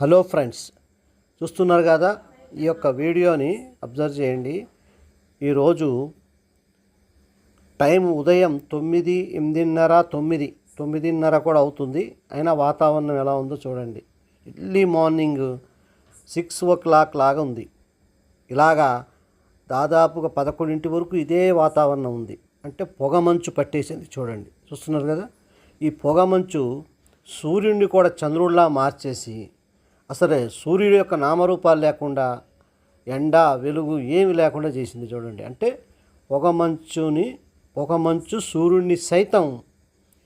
Hello friends చూస్తున్నారు కదా? ఈ యొక్క వీడియోని అబ్జర్వ్ చేయండి. ఈరోజు టైం ఉదయం తొమ్మిది ఎనిమిదిన్నర తొమ్మిది. తొమ్మిదిన్నర కూడా అవుతుంది. అయినా వాతావరణం ఎలా ఉందో చూడండి. Early morning six o'clock లాగా ఉంది. ఇలాగా దాదాపుగా పదకొండింటి వరకు ఇదే వాతావరణం ఉంది. అంటే పొగమంచు పట్టేసింది చూడండి. చూస్తున్నారు కదా? ఈ పొగ మంచు సూర్యుడిని కూడా చంద్రుడిలా మార్చేసి అసలే సూర్యుడి యొక్క నామరూపాలు లేకుండా ఎండ వెలుగు ఏమి లేకుండా చేసింది చూడండి. అంటే ఒక మంచుని ఒక మంచు సూర్యుడిని సైతం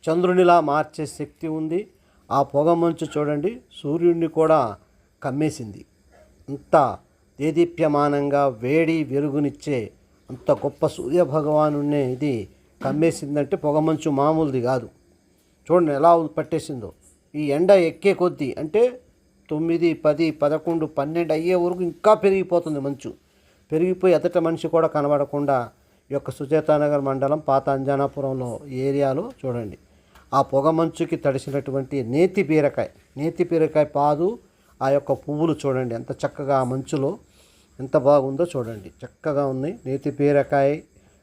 చంద్రునిలా మార్చే శక్తి ఉంది. ఆ పొగ మంచు చూడండి సూర్యుడిని కూడా కమ్మేసింది. అంత దేదీప్యమానంగా వేడి వెలుగునిచ్చే అంత గొప్ప సూర్యభగవానునే ఇది కమ్మేసిందంటే పొగమంచు మామూలుది కాదు. చూడండి ఎలా పట్టేసిందో. ఈ ఎండ ఎక్కే కొద్దీ అంటే తొమ్మిది పది పదకొండు పన్నెండు అయ్యే వరకు ఇంకా పెరిగిపోతుంది మంచు. పెరిగిపోయి ఎదట మనిషి కూడా కనబడకుండా ఈ యొక్క సుచేతానగర్ మండలం పాత అంజనాపురంలో ఏరియాలో చూడండి. ఆ పొగ మంచుకి తడిసినటువంటి నేతి బీరకాయ నేతి బీరకాయ పాదు ఆ యొక్క పువ్వులు చూడండి. ఎంత చక్కగా ఆ మంచులో ఎంత బాగుందో చూడండి. చక్కగా ఉన్నాయి. నేతి బీరకాయ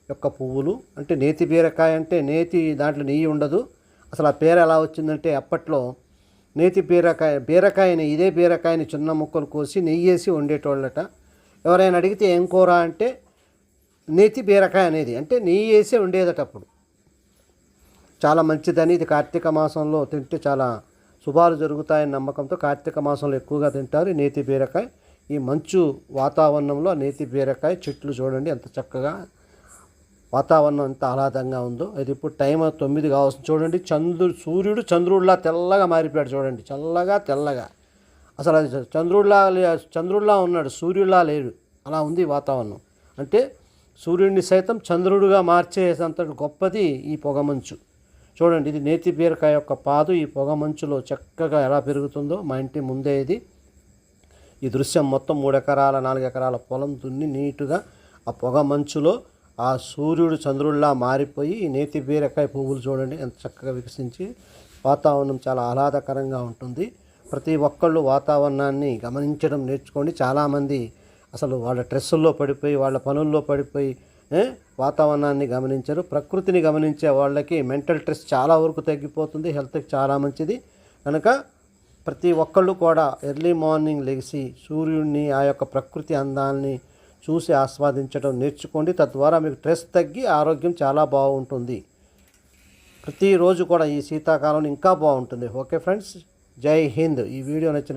యొక్క పువ్వులు. అంటే నేతి బీరకాయ అంటే నేతి దాంట్లో నెయ్యి ఉండదు. అసలు ఆ పేరు ఎలా వచ్చిందంటే అప్పట్లో నేతి బీరకాయ బీరకాయని ఇదే బీరకాయని చిన్న ముక్కలు కోసి నెయ్యి వేసి వండేటోళ్ళట. ఎవరైనా అడిగితే ఏం కూర అంటే నేతి బీరకాయ అనేది అంటే నెయ్యి వేసి ఉండేదట అప్పుడు. చాలా మంచిదని ఇది కార్తీక మాసంలో తింటే చాలా శుభాలు జరుగుతాయని నమ్మకంతో కార్తీక మాసంలో ఎక్కువగా తింటారు నేతి బీరకాయ. ఈ మంచు వాతావరణంలో నేతి బీరకాయ చెట్లు చూడండి ఎంత చక్కగా వాతావరణం ఎంత ఆహ్లాదంగా ఉందో. అది ఇప్పుడు టైం తొమ్మిది కావాల్సింది. చూడండి చంద్రుడు సూర్యుడు చంద్రుడిలా తెల్లగా మారిపోయాడు చూడండి. చల్లగా తెల్లగా. అసలు అది చంద్రుడిలా లే- చంద్రుడిలా ఉన్నాడు సూర్యుడిలా లేడు. అలా ఉంది వాతావరణం. అంటే సూర్యుడిని సైతం చంద్రుడుగా మార్చేసేంత గొప్పది ఈ పొగమంచు చూడండి ఇది నేతి బీరకాయ యొక్క పాదు ఈ పొగమంచులో చక్కగా ఎలా పెరుగుతుందో మా ఇంటి ముందే ఇది. ఈ దృశ్యం మొత్తం మూడు ఎకరాల నాలుగు ఎకరాల పొలం దున్ని నీటుగా ఆ పొగ మంచులో ఆ సూర్యుడు చంద్రుడిలా మారిపోయి నేతి బీరకాయ పువ్వులు చూడండి ఎంత చక్కగా వికసించి వాతావరణం చాలా ఆహ్లాదకరంగా ఉంటుంది. ప్రతి ఒక్కళ్ళు వాతావరణాన్ని గమనించడం నేర్చుకోండి. చాలామంది అసలు వాళ్ళ డ్రెస్సుల్లో పడిపోయి వాళ్ళ పనుల్లో పడిపోయి వాతావరణాన్ని గమనించరు. ప్రకృతిని గమనించే వాళ్ళకి మెంటల్ స్ట్రెస్ చాలా వరకు తగ్గిపోతుంది. హెల్త్కి చాలా మంచిది. కనుక ప్రతి ఒక్కళ్ళు కూడా ఎర్లీ మార్నింగ్ లెగిసి సూర్యుడిని ఆ యొక్క ప్రకృతి అందాన్ని చూసి ఆస్వాదించడం నేర్చుకోండి. తద్వారా మీకు స్ట్రెస్ తగ్గి ఆరోగ్యం చాలా బాగుంటుంది. ప్రతిరోజు కూడా ఈ శీతాకాలం ఇంకా బాగుంటుంది. ఓకే ఫ్రెండ్స్ జై హింద్. ఈ వీడియో నచ్చిన